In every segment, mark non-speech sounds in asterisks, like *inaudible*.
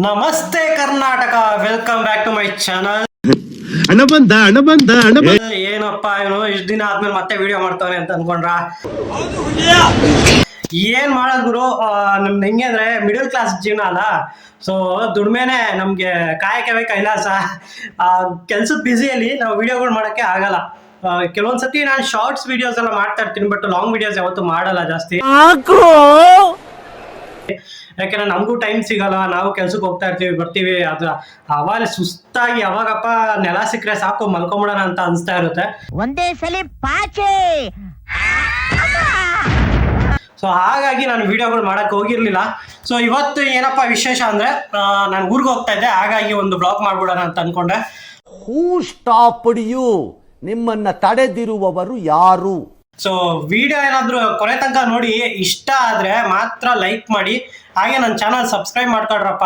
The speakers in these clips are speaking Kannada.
ನಮಸ್ತೆ Karnataka welcome back to my channel ಹಣ ಬಂದ ಹಣ ಬಂದ ಹಣ ಬಂದ ಏನಪ್ಪ ಇವನು ಇಷ್ಟ ದಿನ ಆದ್ಮೇಲೆ ಮತ್ತೆ ವಿಡಿಯೋ ಮಾಡ್ತಾನೆ ಅಂತ ಅನ್ಕೊಂಡ್ರ? ಏನ್ ಮಾಡೋದ್ ಗುರು? ಆ, ನಮ್ದು ಹೆಂಗೆ ಅಂದ್ರೆ ಮಿಡಲ್ ಕ್ಲಾಸ್ ಜೀವನ ಅಲ್ಲ. ಸೊ ದುಡ್ಮೆನೆ ನಮ್ಗೆ ಕಾಯಕವೇ ಕೈಲಾಸ. ಕೆಲ್ಸದ ಬ್ಯುಸಿಯಲ್ಲಿ ನಾವು ವಿಡಿಯೋಗಳು ಮಾಡಕ್ಕೆ ಆಗಲ್ಲ. ಕೆಲವೊಂದ್ಸತಿ ನಾನು ಶಾರ್ಟ್ಸ್ ವಿಡಿಯೋಸ್ ಎಲ್ಲ ಮಾಡ್ತಾ ಇರ್ತೀನಿ ಬಟ್ ಲಾಂಗ್ ವಿಡಿಯೋಸ್ ಯಾವತ್ತು ಮಾಡಲ್ಲ ಜಾಸ್ತಿ. ಯಾಕಂದ್ರೆ ನಮಗೂ ಟೈಮ್ ಸಿಗಲ್ಲ ನಾವು ಕೆಲ್ಸಕ್ಕೆ ಹೋಗ್ತಾ ಇರ್ತೀವಿ ಬರ್ತೀವಿ ಅದ್ರ ಅವಾಗ ಸುಸ್ತಾಗಿ ಯಾವಾಗಪ್ಪ ನೆಲ ಸಿಕ್ಕರೆ ಸಾಕು ಮಲ್ಕೊಂಬಿಡೋಣ ಅಂತ ಅನಿಸ್ತಾ ಇರುತ್ತೆ. ಒಂದೇ ಸಲ ಪಾಚೆ! ಸೊ ಹಾಗಾಗಿ ನಾನು ವಿಡಿಯೋಗಳು ಮಾಡಕ್ಕೆ ಹೋಗಿರ್ಲಿಲ್ಲ. ಸೊ ಇವತ್ತು ಏನಪ್ಪ ವಿಶೇಷ ಅಂದ್ರೆ ನಾನು ಊರಿಗೆ ಹೋಗ್ತಾ ಇದ್ದೆ ಹಾಗಾಗಿ ಒಂದು ಬ್ಲಾಗ್ ಮಾಡ್ಬಿಡೋಣ ಅಂತ ಅನ್ಕೊಂಡೆ. ಹೂ ಸ್ಟಾಪ್ ಯು ನಿಮ್ಮನ್ನ ತಡೆದಿರುವವರು ಯಾರು? ಸೊ ವಿಡಿಯೋ ಏನಾದರೂ ಕೊನೆ ತನಕ ನೋಡಿ ಇಷ್ಟ ಆದ್ರೆ ಮಾತ್ರ ಲೈಕ್ ಮಾಡಿ. ಹಾಗೆ ನನ್ನ ಚಾನಲ್ ಸಬ್ಸ್ಕ್ರೈಬ್ ಮಾಡ್ಕೊಳ್ರಪ್ಪ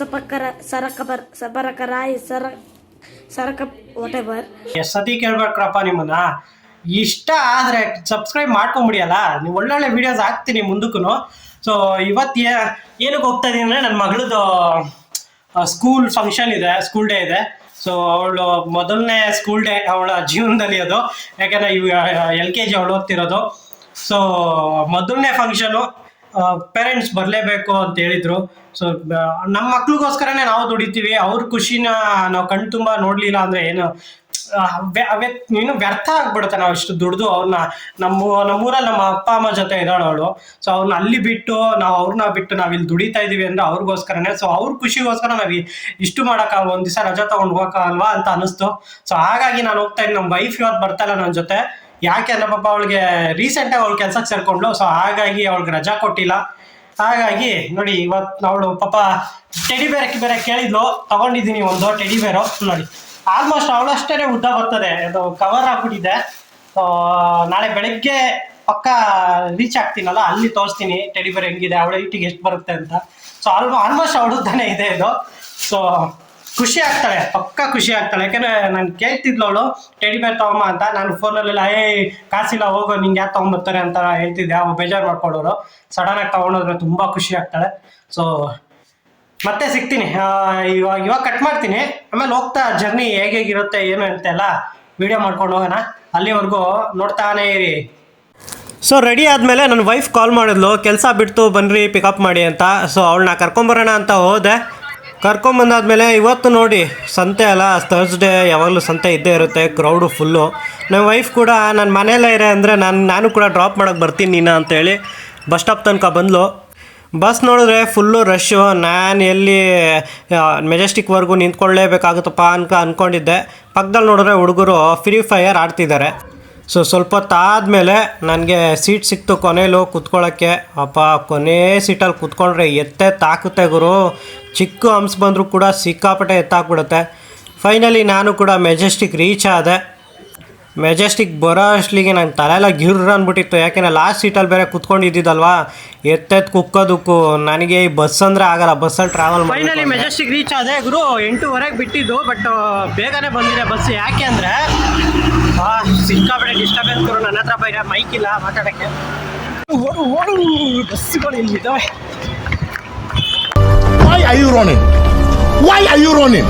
ಸಪಕರ ಸರಕಬರ್ ಸಬರಕರಾಯ್ ಸರ ಸರಕ ಎಷ್ಟ್ ಸತಿ ಕೇಳ್ಬೇಕ್ರಪ್ಪ ನಿಮ್ಮನ್ನ. ಇಷ್ಟ ಆದರೆ ಸಬ್ಸ್ಕ್ರೈಬ್ ಮಾಡ್ಕೊಂಬಿಡಿಯಲ್ಲ. ನೀವು ಒಳ್ಳೊಳ್ಳೆ ವಿಡಿಯೋಸ್ ಹಾಕ್ತೀನಿ ಮುಂದಕ್ಕೂ ಸೊ ಇವತ್ತು ಏನಕ್ಕೆ ಹೋಗ್ತಾ ಇದ್ದೀನಿ ಅಂದರೆ ನನ್ನ ಮಗಳದು ಸ್ಕೂಲ್ ಫಂಕ್ಷನ್ ಇದೆ ಸ್ಕೂಲ್ ಡೇ ಇದೆ. ಸೊ ಅವಳು ಮೊದಲನೇ ಸ್ಕೂಲ್ ಡೇ ಅವಳ ಜೀವನದಲ್ಲಿ ಅದು. ಯಾಕಂದ್ರೆ ಇವ್ ಎಲ್ ಕೆ ಜಿ ಅವಳು ಓದ್ತಿರೋದು. ಸೊ ಮೊದಲನೇ ಫಂಕ್ಷನು ಪೇರೆಂಟ್ಸ್ ಬರಲೇಬೇಕು ಅಂತ ಹೇಳಿದ್ರು. ಸೊ ನಮ್ಮ ಮಕ್ಳಿಗೋಸ್ಕರನೇ ನಾವು ದುಡಿತೀವಿ. ಅವ್ರ ಖುಷಿನ ನಾವು ಕಣ್ ತುಂಬ ನೋಡ್ಲಿಲ್ಲ ಅಂದ್ರೆ ಏನು ಏನು ವ್ಯರ್ಥ ಆಗ್ಬಿಡುತ್ತೆ ನಾವು ಇಷ್ಟು ದುಡ್ದು ಅವ್ರನ್ನ ನಮ್ಮ ನಮ್ಮೂರಲ್ಲಿ ನಮ್ಮ ಅಪ್ಪ, ಅಮ್ಮ ಜೊತೆ ಇದ್ದಾಳು ಅವಳು. ಸೊ ಅವ್ರನ್ನ ಅಲ್ಲಿ ಬಿಟ್ಟು ನಾವು ಅವ್ರನ್ನ ಬಿಟ್ಟು ನಾವು ಇಲ್ಲಿ ದುಡಿತಾ ಇದೀವಿ ಅಂದ್ರೆ ಅವ್ರಿಗೋಸ್ಕರನೇ. ಸೊ ಅವ್ರ ಖುಷಿಗೋಸ್ಕರ ನಾವು ಇಷ್ಟು ಮಾಡೋಕ್ಕಲ್ಲ ಒಂದು ದಿವಸ ರಜಾ ತಗೊಂಡು ಹೋಗಕ್ಕಲ್ವಾ ಅಂತ ಅನಿಸ್ತು ಸೊ ಹಾಗಾಗಿ ನಾನು ಹೋಗ್ತಾ ಇದ್ದೀನಿ ನಮ್ಮ ವೈಫ್ ಇವತ್ತು ಬರ್ತಾಯಿಲ್ಲ ನನ್ನ ಜೊತೆ. ಯಾಕೆ ಅಂದ್ರೆ ಪಾಪ ಅವಳಿಗೆ ರೀಸೆಂಟಾಗಿ ಅವ್ಳು ಕೆಲ್ಸಕ್ಕೆ ಸೇರ್ಕೊಂಡ್ಲು ಸೊ ಹಾಗಾಗಿ ಅವಳಿಗೆ ರಜಾ ಕೊಟ್ಟಿಲ್ಲ. ಹಾಗಾಗಿ ನೋಡಿ ಇವತ್ತು ಅವಳು ಪಾಪ ಟೆಡಿ ಬೇರೆ ಬೇರೆ ಕೇಳಿದ್ಲು. ತಗೊಂಡಿದ್ದೀನಿ ಒಂದು ಟೆಡಿ ಬೇರೋ ನೋಡಿ. ಆಲ್ಮೋಸ್ಟ್ ಅವಳಷ್ಟೇ ಉದ್ದ ಬರ್ತದೆ. ಅದು ಕವರ್ ಆಗ್ಬಿಟ್ಟಿದೆ. ನಾಳೆ ಬೆಳಗ್ಗೆ ಪಕ್ಕ ರೀಚ್ ಆಗ್ತೀನಲ್ಲ, ಅಲ್ಲಿ ತೋರಿಸ್ತೀನಿ ಟೆಡಿಬರ್ ಹೆಂಗಿದೆ, ಅವಳ ಇಟ್ಟಿಗೆ ಎಷ್ಟು ಬರುತ್ತೆ ಅಂತ. ಸೊ ಆಲ್ಮೋ ಆಲ್ಮೋಸ್ಟ್ ಅವಳದ್ದಾನೆ ಇದೆ ಇದು. ಸೊ ಖುಷಿ ಆಗ್ತಾಳೆ, ಪಕ್ಕ ಖುಷಿ ಆಗ್ತಾಳೆ. ಯಾಕಂದ್ರೆ ನಾನು ಕೇಳ್ತಿದ್ಲು ಅವಳು ಟೆಡಿಬೇರ್ ತಗೊಂಬ ಅಂತ. ನಾನು ಫೋನಲ್ಲೆಲ್ಲ ಏ ಕಾಸಿಲ್ಲ, ಹೋಗೋ, ನಿಂಗೆ ಯಾಕೆ ತೊಗೊಂಬರ್ತಾರೆ ಅಂತ ಹೇಳ್ತಿದ್ದೆ. ಅವ ಬೇಜಾರು ಮಾಡ್ಕೊಳ್ಳೋರು ಸಡನ್ ಆಗಿ ತಗೊಂಡೋದ್ರೆ ತುಂಬಾ ಖುಷಿ ಆಗ್ತಾಳೆ. ಸೊ ಮತ್ತೆ ಸಿಗ್ತೀನಿ. ಇವಾಗ ಇವಾಗ ಕಟ್ ಮಾಡ್ತೀನಿ. ಆಮೇಲೆ ಹೋಗ್ತಾ ಜರ್ನಿ ಹೇಗೆ ಹೇಗಿರುತ್ತೆ ಏನು ಅಂತೆಲ್ಲ ವಿಡಿಯೋ ಮಾಡ್ಕೊಂಡು ಹೋಗೋಣ. ಅಲ್ಲಿವರೆಗೂ ನೋಡ್ತಾನೆ ಇರಿ. ಸೊ ರೆಡಿ ಆದಮೇಲೆ ನನ್ನ ವೈಫ್ ಕಾಲ್ ಮಾಡಿದ್ಲು. ಕೆಲಸ ಬಿಡ್ತು ಬನ್ನಿರಿ ಪಿಕಪ್ ಮಾಡಿ ಅಂತ. ಸೊ ಅವಳನ್ನ ಕರ್ಕೊಂಬರೋಣ ಅಂತ ಹೋದೆ. ಕರ್ಕೊಂಬಂದಾದ್ಮೇಲೆ ಇವತ್ತು ನೋಡಿ, ಸಂತೆ ಅಲ್ಲ ಥರ್ಸ್ಡೇ ಯಾವಾಗಲೂ ಸಂತೆ ಇದ್ದೇ ಇರುತ್ತೆ ಕ್ರೌಡು ಫುಲ್ಲು ನನ್ನ ವೈಫ್ ಕೂಡ ನನ್ನ ಮನೆಯಲ್ಲೇ ಇರೋ ಅಂದರೆ ನಾನು ನಾನು ಕೂಡ ಡ್ರಾಪ್ ಮಾಡೋಕ್ಕೆ ಬರ್ತೀನಿ ನೀನು ಅಂತೇಳಿ ಬಸ್ ಸ್ಟಾಪ್ ತನಕ ಬಂದ್ಲು. ಬಸ್ ನೋಡಿದ್ರೆ ಫುಲ್ಲು ರಶ್ಶು ನಾನು ಎಲ್ಲಿ ಮೆಜೆಸ್ಟಿಕ್ವರೆಗೂ ನಿಂತ್ಕೊಳ್ಳೇಬೇಕಾಗುತ್ತಪ್ಪ ಅನ್ಕ ಅಂದ್ಕೊಂಡಿದ್ದೆ ಪಕ್ಕದಲ್ಲಿ ನೋಡಿದ್ರೆ ಹುಡುಗರು ಫ್ರೀ ಫೈಯರ್ ಆಡ್ತಿದ್ದಾರೆ. ಸೊ ಸ್ವಲ್ಪ ಹೊತ್ತಾದಮೇಲೆ ನನಗೆ ಸೀಟ್ ಸಿಕ್ತು ಕೊನೆಯಲ್ಲೂ ಕೂತ್ಕೊಳ್ಳೋಕ್ಕೆ ಅಪ್ಪ, ಕೊನೆ ಸೀಟಲ್ಲಿ ಕುತ್ಕೊಂಡ್ರೆ ಎತ್ತೆ ತಾಕುತ್ತೆ ಗುರು. ಚಿಕ್ಕ ಹಂಸ ಬಂದರೂ ಕೂಡ ಸಿಕ್ಕಾಪಟ್ಟೆ ಎತ್ತಾಕ್ಬಿಡುತ್ತೆ ಫೈನಲಿ ನಾನು ಕೂಡ ಮೆಜೆಸ್ಟಿಕ್ ರೀಚ್ ಆದೆ. ಮೆಜೆಸ್ಟಿಕ್ ಬರೋ ಅಷ್ಟಲಿಗೆ ನಂಗೆ ತಲೆಲ್ಲ ಗಿರ್ರ ಅಂದ್ಬಿಟ್ಟಿತ್ತು ಯಾಕೆಂದ್ರೆ ಲಾಸ್ಟ್ ಸೀಟಲ್ಲಿ ಬೇರೆ ಕುತ್ಕೊಂಡಿದ್ದಿದ್ದಲ್ವಾ? ಎತ್ತೆತ್ ಕುಕ್ಕೋದಕ್ಕೂ ನನಗೆ ಈ ಬಸ್ ಅಂದರೆ ಆಗಲ್ಲ. ಬಸ್ಸಲ್ಲಿ ಟ್ರಾವೆಲ್ ಫೈನಲಿ ಮೆಜೆಸ್ಟಿಕ್ ರೀಚ್ ಆದರೆ ಗುರು ಎಂಟೂವರೆಗೆ ಬಿಟ್ಟಿದ್ದು ಬಟ್ ಬೇಗನೆ ಬಂದಿದೆ ಬಸ್ ಯಾಕೆ ಅಂದರೆ ಸಿಕ್ಕಾಪಟ್ಟೆ ಡಿಸ್ಟರ್ಬೆನ್ಸ್ ಗುರು. ನನ್ನ ಹತ್ರ ಬೈರ ಮೈಕ್ ಇಲ್ಲ ಮಾತಾಡೋಕ್ಕೆ. ಓಡು ಓಡು ಬಸ್ಸುಗಳು ಇಲ್ಲಿದ್ದಾವೆ Why are you running? Why are you running?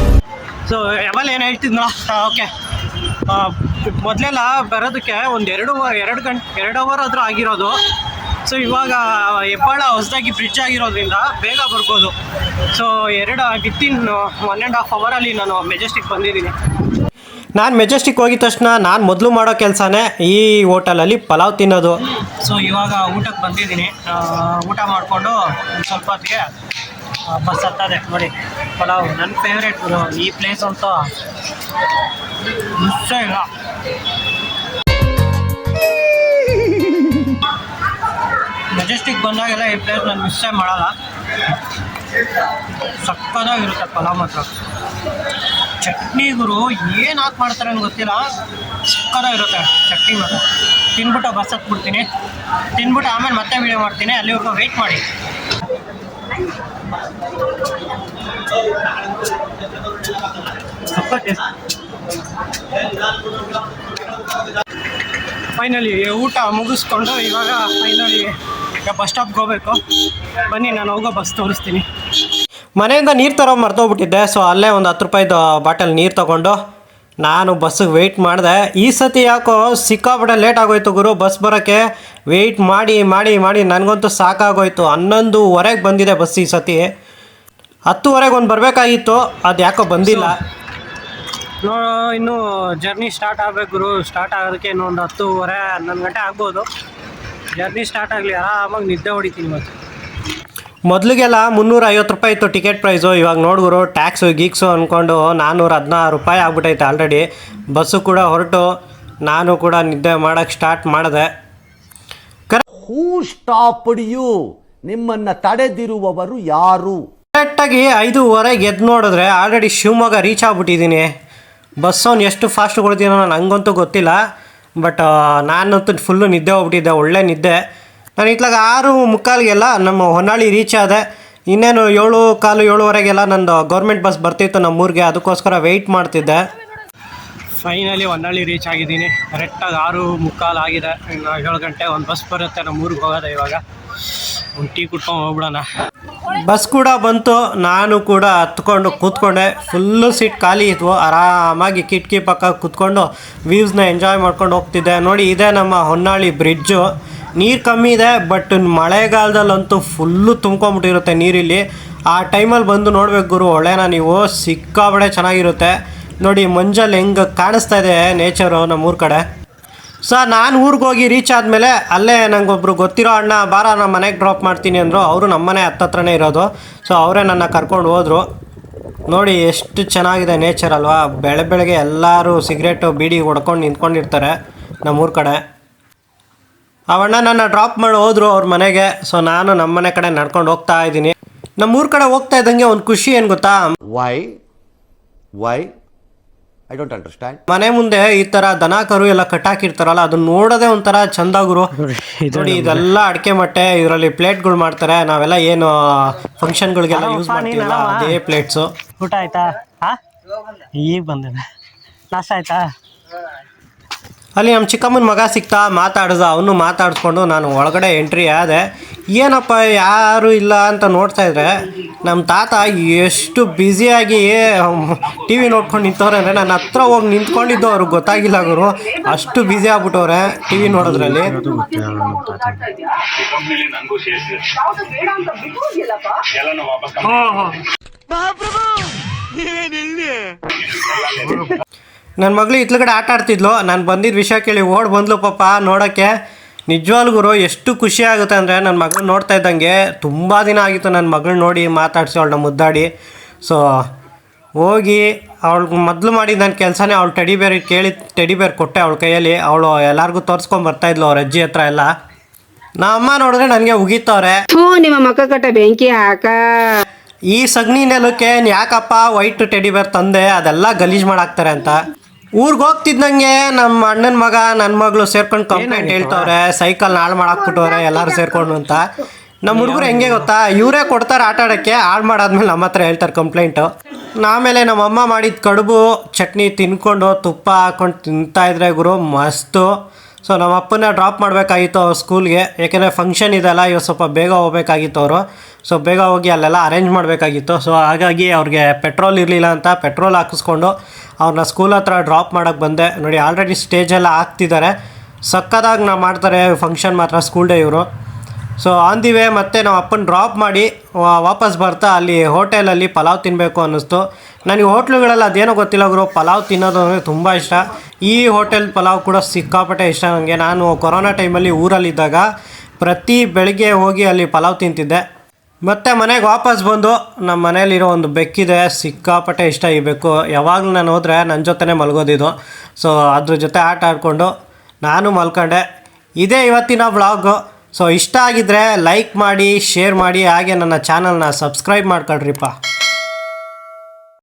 So ಯಾವಲ್ಲ ಏನು ಹೇಳ್ತಿದ್ನೋ? ಓಕೆ ಮೊದಲೆಲ್ಲ ಬರೋದಕ್ಕೆ ಒಂದು ಎರಡು ಎರಡು ಗಂಟೆ ಎರಡು ಅವರ್ ಆದರೂ ಆಗಿರೋದು. ಸೊ ಇವಾಗ ಹೆಬ್ಬಾಳ ಹೊಸದಾಗಿ ಬ್ರಿಡ್ಜ್ ಆಗಿರೋದ್ರಿಂದ ಬೇಗ ಬರ್ಬೋದು. ಸೊ ಎರಡು ವಿತಿನ್ ಒನ್ ಆ್ಯಂಡ್ ಹಾಫ್ ಅವರಲ್ಲಿ ನಾನು ಮೆಜೆಸ್ಟಿಕ್ ಬಂದಿದ್ದೀನಿ. ನಾನು ಮೆಜೆಸ್ಟಿಕ್ ಹೋಗಿದ ತಕ್ಷಣ ನಾನು ಮೊದಲು ಮಾಡೋ ಕೆಲಸನೇ ಈ ಹೋಟೆಲಲ್ಲಿ ಪಲಾವ್ ತಿನ್ನೋದು. ಸೊ ಇವಾಗ ಊಟಕ್ಕೆ ಬಂದಿದ್ದೀನಿ. ಊಟ ಮಾಡಿಕೊಂಡು ಸ್ವಲ್ಪ ಹೊತ್ತಿಗೆ ಬಸ್ ಹತ್ತದೆ ನೋಡಿ ಪಲಾವ್ ನನ್ನ ಫೇವ್ರೇಟ್ ಈ ಪ್ಲೇಸ್ ಅಂತೂ ಮಿಸ್ಸೇ ಇಲ್ಲ. ಮೆಜೆಸ್ಟಿಕ್ ಬಂದಾಗೆಲ್ಲ ಈ ಪ್ಲೇಸ್ ನಾನು ಮಿಸ್ಸೇ ಮಾಡಲ್ಲ. ಸಕ್ಕದಾಗಿರುತ್ತೆ ಪಲಾವ್ ಮಾತ್ರ. ಚಟ್ನಿ ಗುರು, ಏನು ಹಾಕಿ ಮಾಡ್ತಾರೆ ಅಂತ ಗೊತ್ತಿಲ್ಲ. ಸಕ್ಕದಾಗಿರುತ್ತೆ ಚಟ್ನಿ ಮಾತ್ರ. ತಿನ್ಬಿಟ್ಟು ಬಸ್ ಹತ್ಬಿಡ್ತೀನಿ. ತಿನ್ಬಿಟ್ಟು ಆಮೇಲೆ ಮತ್ತೆ ವೀಡಿಯೋ ಮಾಡ್ತೀನಿ. ಅಲ್ಲಿವರೆಗೂ ವೆಯ್ಟ್ ಮಾಡಿ. ಫೈನಲಿ ಊಟ ಮುಗಿಸ್ಕೊಂಡು ಇವಾಗ ಫೈನಲಿ ಈಗ ಬಸ್ ಸ್ಟಾಪ್ಗೆ ಹೋಗ್ಬೇಕು. ಬನ್ನಿ, ನಾನು ಹೋಗೋ ಬಸ್ ತೋರಿಸ್ತೀನಿ. ಮನೆಯಿಂದ ನೀರು ತರೋ ಮರ್ತೋಗ್ಬಿಟ್ಟಿದ್ದೆ ಸೊ ಅಲ್ಲೇ ಒಂದು ಹತ್ತು ರೂಪಾಯಿದು ಬಾಟಲ್ ನೀರು ತೊಗೊಂಡು ನಾನು ಬಸ್ಸಿಗೆ ವೆಯ್ಟ್ ಮಾಡಿದೆ. ಈ ಸತಿ ಯಾಕೋ ಸಿಕ್ಕಾಪಟ್ಟೆ ಲೇಟ್ ಆಗೋಯ್ತು ಗುರು ಬಸ್ ಬರೋಕ್ಕೆ. ವೆಯ್ಟ್ ಮಾಡಿ ಮಾಡಿ ಮಾಡಿ ನನಗಂತೂ ಸಾಕಾಗೋಯ್ತು. ಹನ್ನೊಂದುವರೆಗೆ ಬಂದಿದೆ ಬಸ್ ಈ ಸತಿ. ಹತ್ತುವರೆಗೆ ಒಂದು ಬರಬೇಕಾಗಿತ್ತು ಅದು ಯಾಕೋ ಬಂದಿಲ್ಲ. ನೋ ಇನ್ನು ಜರ್ನಿ ಸ್ಟಾರ್ಟ್ ಆಗಬೇಕು ಗುರು. ಸ್ಟಾರ್ಟ್ ಆಗೋದಕ್ಕೆ ಇನ್ನೊಂದು ಹತ್ತುವರೆ ಹನ್ನೊಂದು ಗಂಟೆ ಆಗ್ಬೋದು. ಜರ್ನಿ ಸ್ಟಾರ್ಟ್ ಆಗಲಿ ಆರಾಮಾಗಿ ನಿದ್ದೆ ಹೊಡಿತೀನಿ ಇವತ್ತು. ಮೊದಲಿಗೆಲ್ಲ ಮುನ್ನೂರ ಐವತ್ತು ರೂಪಾಯಿ ಇತ್ತು ಟಿಕೆಟ್ ಪ್ರೈಸು ಇವಾಗ ನೋಡ್ಗುರು ಟ್ಯಾಕ್ಸು ಗೀಕ್ಸು ಅಂದ್ಕೊಂಡು ನಾನ್ನೂರ ಹದಿನಾರು ರೂಪಾಯಿ ಆಗ್ಬಿಟ್ಟೈತೆ ಆಲ್ರೆಡಿ ಬಸ್ಸು ಕೂಡ ಹೊರಟು. ನಾನು ಕೂಡ ನಿದ್ದೆ ಮಾಡೋಕ್ಕೆ ಸ್ಟಾರ್ಟ್ ಮಾಡಿದೆ. ಹೂ ಸ್ಟಾಪ್ಡ್ ಯು ನಿಮ್ಮನ್ನ ತಡೆದಿರುವವರು ಯಾರು? ಕರೆಕ್ಟಾಗಿ ಐದೂವರೆಗೆ ಎದ್ದು ನೋಡಿದ್ರೆ ಆಲ್ರೆಡಿ ಶಿವಮೊಗ್ಗ ರೀಚ್ ಆಗ್ಬಿಟ್ಟಿದ್ದೀನಿ. ಬಸ್ ಅವ್ನು ಎಷ್ಟು ಫಾಸ್ಟ್ ಕೊಡ್ತೀನೋ ನನಗಂತೂ ಗೊತ್ತಿಲ್ಲ. ಬಟ್ ನಾನಂತೂ ಫುಲ್ಲು ನಿದ್ದೆ ಹೋಗ್ಬಿಟ್ಟಿದ್ದೆ, ಒಳ್ಳೆ ನಿದ್ದೆ. ನಾನು ಇತ್ಲಾಗ ಆರು ಮುಕ್ಕಾಲಿಗೆಲ್ಲ ನಮ್ಮ ಹೊನ್ನಾಳಿ ರೀಚ್ ಆದೆ. ಇನ್ನೇನು ಏಳು, ಕಾಲು ಏಳುವರೆಗೆಲ್ಲ ನಂದು ಗೌರ್ಮೆಂಟ್ ಬಸ್ ಬರ್ತಿತ್ತು ನಮ್ಮೂರಿಗೆ, ಅದಕ್ಕೋಸ್ಕರ ವೆಯ್ಟ್ ಮಾಡ್ತಿದ್ದೆ. ಫೈನಲಿ ಹೊನ್ನಾಳಿ ರೀಚ್ ಆಗಿದ್ದೀನಿ. ಕರೆಕ್ಟಾಗಿ ಆರು ಮುಕ್ಕಾಲು ಆಗಿದೆ. ಇನ್ನು ಏಳು ಗಂಟೆ ಒಂದು ಬಸ್ ಬರುತ್ತೆ. ನಮ್ಮ ಊರಿಗೆ ಹೋಗೋದ ಇವಾಗ. ಒಂದು ಟೀ ಕುಟ್ಕೊಂಡು ಹೋಗ್ಬಿಡೋಣ. ಬಸ್ ಕೂಡ ಬಂತು. ನಾನು ಕೂಡ ಹತ್ಕೊಂಡು ಕೂತ್ಕೊಂಡೆ. ಫುಲ್ಲು ಸೀಟ್ ಖಾಲಿ ಇದ್ವು. ಆರಾಮಾಗಿ ಕಿಟಕಿ ಪಕ್ಕ ಕೂತ್ಕೊಂಡು ವ್ಯೂಸ್ನ ಎಂಜಾಯ್ ಮಾಡ್ಕೊಂಡು ಹೋಗ್ತಿದ್ದೆ. ನೋಡಿ, ಇದೆ ನಮ್ಮ ಹೊನ್ನಾಳಿ ಬ್ರಿಡ್ಜು ನೀರು ಕಮ್ಮಿ ಇದೆ ಬಟ್ ಮಳೆಗಾಲದಲ್ಲಂತೂ ಫುಲ್ಲು ತುಂಬ್ಕೊಂಬಿಟ್ಟಿರುತ್ತೆ ನೀರಿಲ್ಲಿ. ಆ ಟೈಮಲ್ಲಿ ಬಂದು ನೋಡ್ಬೇಕು ಗುರು. ಒಳ್ಳೆನ ನೀವು? ಸಿಕ್ಕಾಬಡೆ ಚೆನ್ನಾಗಿರುತ್ತೆ. ನೋಡಿ ಮಂಜಲ್ಲಿ ಹೆಂಗೆ ಕಾಣಿಸ್ತಾ ಇದೆ ನೇಚರು ನಮ್ಮೂರ ಕಡೆ. ಸೊ ನಾನು ಊರಿಗೆ ಹೋಗಿ ರೀಚ್ ಆದಮೇಲೆ ಅಲ್ಲೇ ನನಗೊಬ್ರು ಗೊತ್ತಿರೋ ಅಣ್ಣ, ಬಾರ ನಮ್ಮ ಮನೆಗೆ ಡ್ರಾಪ್ ಮಾಡ್ತೀನಿ ಅಂದರು. ಅವರು ನಮ್ಮನೆ ಹತ್ತತ್ರನೇ ಇರೋದು. ಸೊ ಅವರೇ ನನ್ನ ಕರ್ಕೊಂಡು ಹೋದರು. ನೋಡಿ, ಎಷ್ಟು ಚೆನ್ನಾಗಿದೆ ನೇಚರ್ ಅಲ್ವಾ. ಬೆಳೆ ಬೆಳಗ್ಗೆ ಎಲ್ಲರೂ ಸಿಗರೇಟು ಬೀಡಿ ಹೊಡ್ಕೊಂಡು ನಿಂತ್ಕೊಂಡಿರ್ತಾರೆ ನಮ್ಮೂರ ಕಡೆ. ಅವಣ್ಣ ನನ್ನ ಡ್ರಾಪ್ ಮಾಡಿ ಹೋದರು ಅವ್ರ ಮನೆಗೆ. ಸೊ ನಾನು ನಮ್ಮನೆ ಕಡೆ ನಡ್ಕೊಂಡು ಹೋಗ್ತಾ ಇದ್ದೀನಿ. ನಮ್ಮೂರ ಕಡೆ ಹೋಗ್ತಾ ಇದ್ದಂಗೆ ಒಂದು ಖುಷಿ ಏನು ಗೊತ್ತಾ? Why why I don't understand ಮನೆ ಮುಂದೆ ಈ ತರ ದನ ಕರು ಎಲ್ಲ ಕಟ್ಟಾಕಿರ್ತಾರಲ್ಲ ಅದನ್ನ ನೋಡೋದೇ ಒಂಥರ ಚಂದ ಗುರು. *laughs* ನೋಡಿ ಇದೆಲ್ಲ ಅಡಿಕೆ ಮಟ್ಟೆ ಇದರಲ್ಲಿ ಪ್ಲೇಟ್ಗಳು ಮಾಡ್ತಾರೆ. ನಾವೆಲ್ಲ ಏನು ಫಂಕ್ಷನ್ಗಳಿಗೆಲ್ಲ ಯೂಸ್ ಮಾಡ್ತೀವಲ್ಲ ಅದೇ ಪ್ಲೇಟ್ಸು ಊಟ ಆಯ್ತಾ? ಈಗ ಬಂದೆ ನಾಷ್ಟ ಆಯ್ತಾ? ಅಲ್ಲಿ ನಮ್ಮ ಚಿಕ್ಕಮ್ಮನ ಮಗ ಸಿಗ್ತಾ ಮಾತಾಡ್ದ, ಅವನು ಮಾತಾಡಿಸ್ಕೊಂಡು ನಾನು ಒಳಗಡೆ ಎಂಟ್ರಿ ಆದೆ. ಏನಪ್ಪ, ಯಾರು ಇಲ್ಲ ಅಂತ ನೋಡ್ತಾ ಇದ್ರೆ ನಮ್ಮ ತಾತ ಎಷ್ಟು ಬ್ಯುಸಿಯಾಗಿ ಟಿ ವಿ ನೋಡ್ಕೊಂಡು ನಿಂತವ್ರೆ ಅಂದರೆ ನನ್ನ ಹತ್ರ ಹೋಗಿ ನಿಂತ್ಕೊಂಡಿದ್ದು ಅವ್ರಿಗೆ ಗೊತ್ತಾಗಿಲ್ಲ ಅವರು ಅಷ್ಟು ಬ್ಯುಸಿ ಆಗ್ಬಿಟ್ಟವ್ರೆ ಟಿ ವಿ ನೋಡೋದ್ರಲ್ಲಿ ನನ್ನ ಮಗಳು ಇತ್ಲಗಡೆ ಆಟ ಆಡ್ತಿದ್ಲು. ನಾನು ಬಂದಿದ್ದ ವಿಷಯ ಕೇಳಿ ಓಡ್ ಬಂದ್ಲು ಪಾಪ ನೋಡೋಕ್ಕೆ ನಿಜವಾಗ್ಲೂ ಗುರು ಎಷ್ಟು ಖುಷಿ ಆಗುತ್ತೆ ಅಂದರೆ ನನ್ನ ಮಗಳು ನೋಡ್ತಾ ಇದ್ದಂಗೆ ತುಂಬ ದಿನ ಆಗಿತ್ತು ನನ್ನ ಮಗಳು ನೋಡಿ ಮಾತಾಡಿಸಿ ಅವಳನ್ನ ಮುದ್ದಾಡಿ. ಸೊ ಹೋಗಿ ಅವಳು ಮೊದಲು ಮಾಡಿದ ನನ್ನ ಕೆಲಸನೇ ಅವಳು ಟೆಡಿ ಬೇರೆ ಕೇಳಿ ಟೆಡಿ ಬೇರ್ ಕೊಟ್ಟೆ ಅವಳ ಕೈಯಲ್ಲಿ. ಅವಳು ಎಲ್ಲರಿಗೂ ತೋರಿಸ್ಕೊಂಡು ಬರ್ತಾಯಿದ್ಲು ಅವ್ರ ಅಜ್ಜಿ ಹತ್ರ ಎಲ್ಲ. ಅಮ್ಮ ನೋಡಿದ್ರೆ ನನಗೆ ಉಗಿತವ್ರೆ. ಹ್ಞೂ ನಿಮ್ಮ ಮಕ್ಕ ಕಟ್ಟ ಬೆಂಕಿ ಹಾಕ. ಈ ಸಗಣಿ ನೆಲಕ್ಕೆ ಯಾಕಪ್ಪ ವೈಟ್ ಟೆಡಿ ಬೇರ್ ತಂದೆ? ಅದೆಲ್ಲ ಗಲೀಜ್ ಮಾಡಾಕ್ತಾರೆ ಅಂತ. ಊರಿಗೆ ಹೋಗ್ತಿದ್ದಂಗೆ ನಮ್ಮ ಅಣ್ಣನ ಮಗ ನನ್ನ ಮಗಳು ಸೇರ್ಕೊಂಡು ಕಂಪ್ಲೇಂಟ್ ಹೇಳ್ತವ್ರೆ ಸೈಕಲ್ ಹಾಳು ಮಾಡಾಕ್ಬಿಟ್ಟವ್ರೆ ಎಲ್ಲರೂ ಸೇರ್ಕೊಂಡು ಅಂತ. ನಮ್ಮ ಹುಡುಗರು ಹೆಂಗೆ ಗೊತ್ತಾ? ಇವರೇ ಕೊಡ್ತಾರೆ ಆಟ ಆಡೋಕ್ಕೆ ಹಾಳು ಮಾಡಾದ್ಮೇಲೆ ನಮ್ಮ ಹತ್ರ ಹೇಳ್ತಾರೆ ಕಂಪ್ಲೇಂಟು ಆಮೇಲೆ ನಮ್ಮ ಅಮ್ಮ ಮಾಡಿದ ಕಡುಬು ಚಟ್ನಿ ತಿನ್ಕೊಂಡು ತುಪ್ಪ ಹಾಕೊಂಡು ತಿಂತಾ ಇದ್ರೆ ಗುರು ಮಸ್ತು. ಸೊ ನಮ್ಮ ಅಪ್ಪನ ಡ್ರಾಪ್ ಮಾಡಬೇಕಾಗಿತ್ತು ಅವ್ರ ಸ್ಕೂಲ್ಗೆ ಏಕೆಂದರೆ ಫಂಕ್ಷನ್ ಇದೆಲ್ಲ ಇವತ್ತು ಸ್ವಲ್ಪ ಬೇಗ ಹೋಗಬೇಕಾಗಿತ್ತು ಅವರು. ಸೊ ಬೇಗ ಹೋಗಿ ಅಲ್ಲೆಲ್ಲ ಅರೇಂಜ್ ಮಾಡಬೇಕಾಗಿತ್ತು. ಸೊ ಹಾಗಾಗಿ ಅವ್ರಿಗೆ ಪೆಟ್ರೋಲ್ ಇರಲಿಲ್ಲ ಅಂತ ಪೆಟ್ರೋಲ್ ಹಾಕಿಸ್ಕೊಂಡು ಅವ್ರನ್ನ ಸ್ಕೂಲ್ ಹತ್ರ ಡ್ರಾಪ್ ಮಾಡೋಕ್ಕೆ ಬಂದೆ. ನೋಡಿ ಆಲ್ರೆಡಿ ಸ್ಟೇಜೆಲ್ಲ ಹಾಕ್ತಿದ್ದಾರೆ ಸಕ್ಕದಾಗಿ ನಾವು ಮಾಡ್ತಾರೆ ಫಂಕ್ಷನ್ ಮಾತ್ರ ಸ್ಕೂಲ್ ಡೇ ಇವರು. ಸೊ ಆನ್ ದಿ ವೇ ಮತ್ತೆ ನಾವು ಅಪ್ಪನ ಡ್ರಾಪ್ ಮಾಡಿ ವಾಪಸ್ ಬರ್ತಾ ಅಲ್ಲಿ ಹೋಟೆಲಲ್ಲಿ ಪಲಾವ್ ತಿನ್ನಬೇಕು ಅನ್ನಿಸ್ತು. ನನಗೆ ಹೋಟ್ಲುಗಳಲ್ಲಿ ಅದೇನೋ ಗೊತ್ತಿಲ್ಲ ಗುರು, ಪಲಾವ್ ತಿನ್ನೋದು ಅಂದರೆ ತುಂಬ ಇಷ್ಟ. ಈ ಹೋಟೆಲ್ ಪಲಾವ್ ಕೂಡ ಸಿಕ್ಕಾಪಟ್ಟೆ ಇಷ್ಟ ನನಗೆ ನಾನು ಕೊರೋನಾ ಟೈಮಲ್ಲಿ ಊರಲ್ಲಿದ್ದಾಗ ಪ್ರತಿ ಬೆಳಗ್ಗೆ ಹೋಗಿ ಅಲ್ಲಿ ಪಲಾವ್ ತಿಂತಿದ್ದೆ. ಮತ್ತೆ ಮನೆಗೆ ವಾಪಸ್ ಬಂದು ನಮ್ಮ ಮನೇಲಿರೋ ಒಂದು ಬೆಕ್ಕಿದೆ, ಸಿಕ್ಕಾಪಟ್ಟೆ ಇಷ್ಟ ಈ ಬೆಕ್ಕು. ಯಾವಾಗಲೂ ನಾನು ಹೋದರೆ ನನ್ನ ಜೊತೆನೇ ಮಲಗೋದಿದ್ದು ಸೊ ಅದ್ರ ಜೊತೆ ಆಟ ಆಡಿಕೊಂಡು ನಾನು ಮಲ್ಕೊಂಡೆ. ಇದೇ ಇವತ್ತಿನ ವ್ಲಾಗು. ಸೊ ಇಷ್ಟ ಆಗಿದ್ರೆ ಲೈಕ್ ಮಾಡಿ, ಶೇರ್ ಮಾಡಿ, ಹಾಗೆ ನನ್ನ ಚಾನಲ್ನ ಸಬ್ಸ್ಕ್ರೈಬ್ ಮಾಡ್ಕೊಳ್ರಿಪ್ಪ.